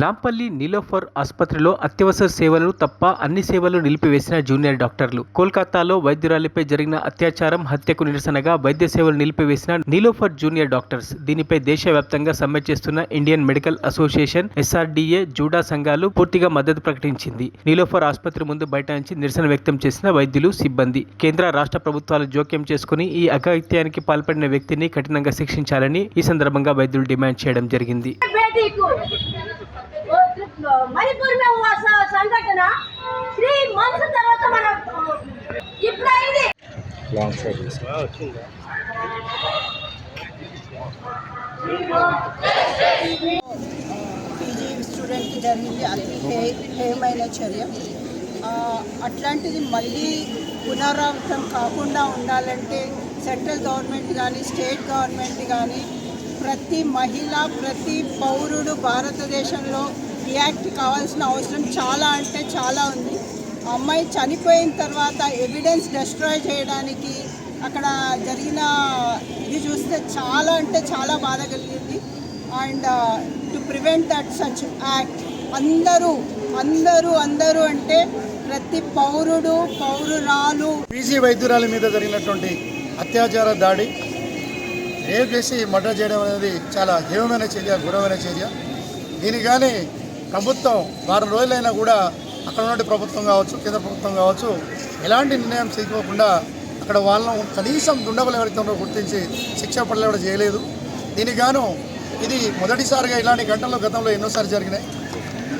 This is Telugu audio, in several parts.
నాంపల్లి నీలోఫర్ ఆసుపత్రిలో అత్యవసర సేవలు తప్ప అన్ని సేవలు నిలిపివేసిన జూనియర్ డాక్టర్లు. కోల్కతాలో వైద్యురాలిపై జరిగిన అత్యాచారం హత్యకు నిరసనగా వైద్య సేవలు నిలిపివేసిన నీలోఫర్ జూనియర్ డాక్టర్స్. దీనిపై దేశవ్యాప్తంగా సమ్మె చేస్తున్న Indian Medical Association SRDA JUDA సంఘాలు పూర్తిగా మద్దతు ప్రకటించింది. నీలోఫర్ ఆసుపత్రి ముందు బైఠాయించి నిరసన వ్యక్తం చేసిన వైద్యులు సిబ్బంది. కేంద్ర రాష్ట్ర ప్రభుత్వాలు జోక్యం చేసుకుని ఈ అఘాయిత్యానికి పాల్పడిన వ్యక్తిని కఠినంగా శిక్షించాలని ఈ సందర్భంగా వైద్యులు డిమాండ్ చేయడం జరిగింది. बेटी को वो మణిపూర్ में हुआ స- సంఘటన త్రీ మంత్స్ తర్వాత మన ఇప్పుడు అయింది పీజీ స్టూడెంట్కి జరిగింది అతి హే హేయమైన చర్య ఆ, అట్లాంటిది మళ్ళీ పునరావృతం కాకుండా ఉండాలంటే సెంట్రల్ గవర్నమెంట్ కానీ స్టేట్ గవర్నమెంట్ కానీ ప్రతి మహిళ ప్రతి పౌరుడు భారతదేశంలో రియాక్ట్ కావాల్సిన అవసరం చాలా అంటే చాలా ఉంది. అమ్మాయి చనిపోయిన తర్వాత ఎవిడెన్స్ డెస్ట్రాయ్ చేయడానికి అక్కడ జరిగిన ఇది చూస్తే చాలా అంటే చాలా బాధ కలిగింది. And to prevent that such act అందరూ అందరూ అందరూ అంటే ప్రతి పౌరుడు పౌరురాలు పీజీ వైద్యురాల మీద జరిగినటువంటి అత్యాచార దాడి రేప్ చేసి మర్డర్ చేయడం అనేది చాలా హేయమైన చర్య ఘోరమైన చర్య. దీని కానీ ప్రభుత్వం వారం రోజులైనా కూడా అక్కడ ఉన్న ప్రభుత్వం కావచ్చు కేంద్ర ప్రభుత్వం కావచ్చు ఎలాంటి నిర్ణయం తీసుకోకుండా అక్కడ వాళ్ళను కనీసం దుండగులు గుర్తించి శిక్ష పడలే కూడా చేయలేదు. దీనికి గాను ఇది మొదటిసారిగా ఇలాంటి ఘటనలు గతంలో ఎన్నోసార్లు జరిగినాయి.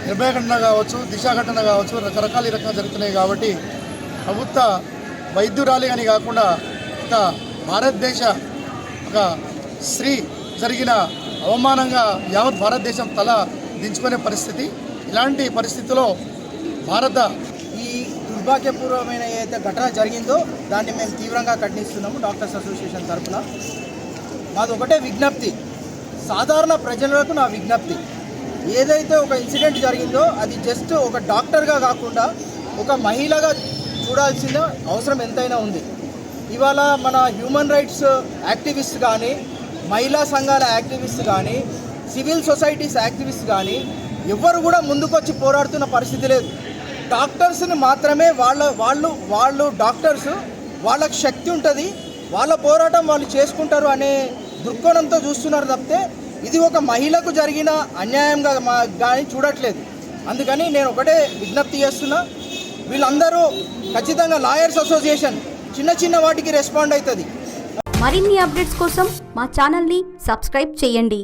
నిర్భయ ఘటన కావచ్చు దిశ ఘటన కావచ్చు రకరకాల ఈ రకంగా జరుగుతున్నాయి కాబట్టి ప్రభుత్వ వైద్యురాలి అని కాకుండా ఒక భారతదేశ ఒక స్త్రీ జరిగిన అవమానంగా యావత్ భారతదేశం తల దించుకునే పరిస్థితి. ఇలాంటి పరిస్థితిలో భారత ఈ దుర్భాగ్యపూర్వమైన ఏదైతే ఘటన జరిగిందో దాన్ని మేము తీవ్రంగా ఖండిస్తున్నాము డాక్టర్స్ అసోసియేషన్ తరఫున మాది ఒకటే విజ్ఞప్తి. సాధారణ ప్రజలకు నా విజ్ఞప్తి. ఏదైతే ఒక ఇన్సిడెంట్ జరిగిందో అది జస్ట్ ఒక డాక్టర్గా కాకుండా ఒక మహిళగా చూడాల్సిన అవసరం ఎంతైనా ఉంది. ఇవాళ మన హ్యూమన్ రైట్స్ యాక్టివిస్ట్ కానీ మహిళా సంఘాల యాక్టివిస్ట్ కానీ సివిల్ సొసైటీస్ యాక్టివిస్ట్ కానీ ఎవ్వరు కూడా ముందుకొచ్చి పోరాడుతున్న పరిస్థితి లేదు. డాక్టర్స్ని మాత్రమే వాళ్ళ వాళ్ళు వాళ్ళు డాక్టర్స్ వాళ్ళకి శక్తి ఉంటుంది. వాళ్ళ పోరాటం వాళ్ళు చేసుకుంటారు అనే దృక్కోణంతో చూస్తున్నారు తప్పితే ఇది ఒక మహిళకు జరిగిన అన్యాయంగా మా కానీ చూడట్లేదు. అందుకని నేను ఒకటే విజ్ఞప్తి చేస్తున్నా. వీళ్ళందరూ ఖచ్చితంగా లాయర్స్ అసోసియేషన్ చిన్న చిన్న వాటికి రెస్పాండ్ అవుతుంది. మరిన్ని అప్డేట్స్ కోసం మా ఛానల్ని సబ్స్క్రైబ్ చేయండి.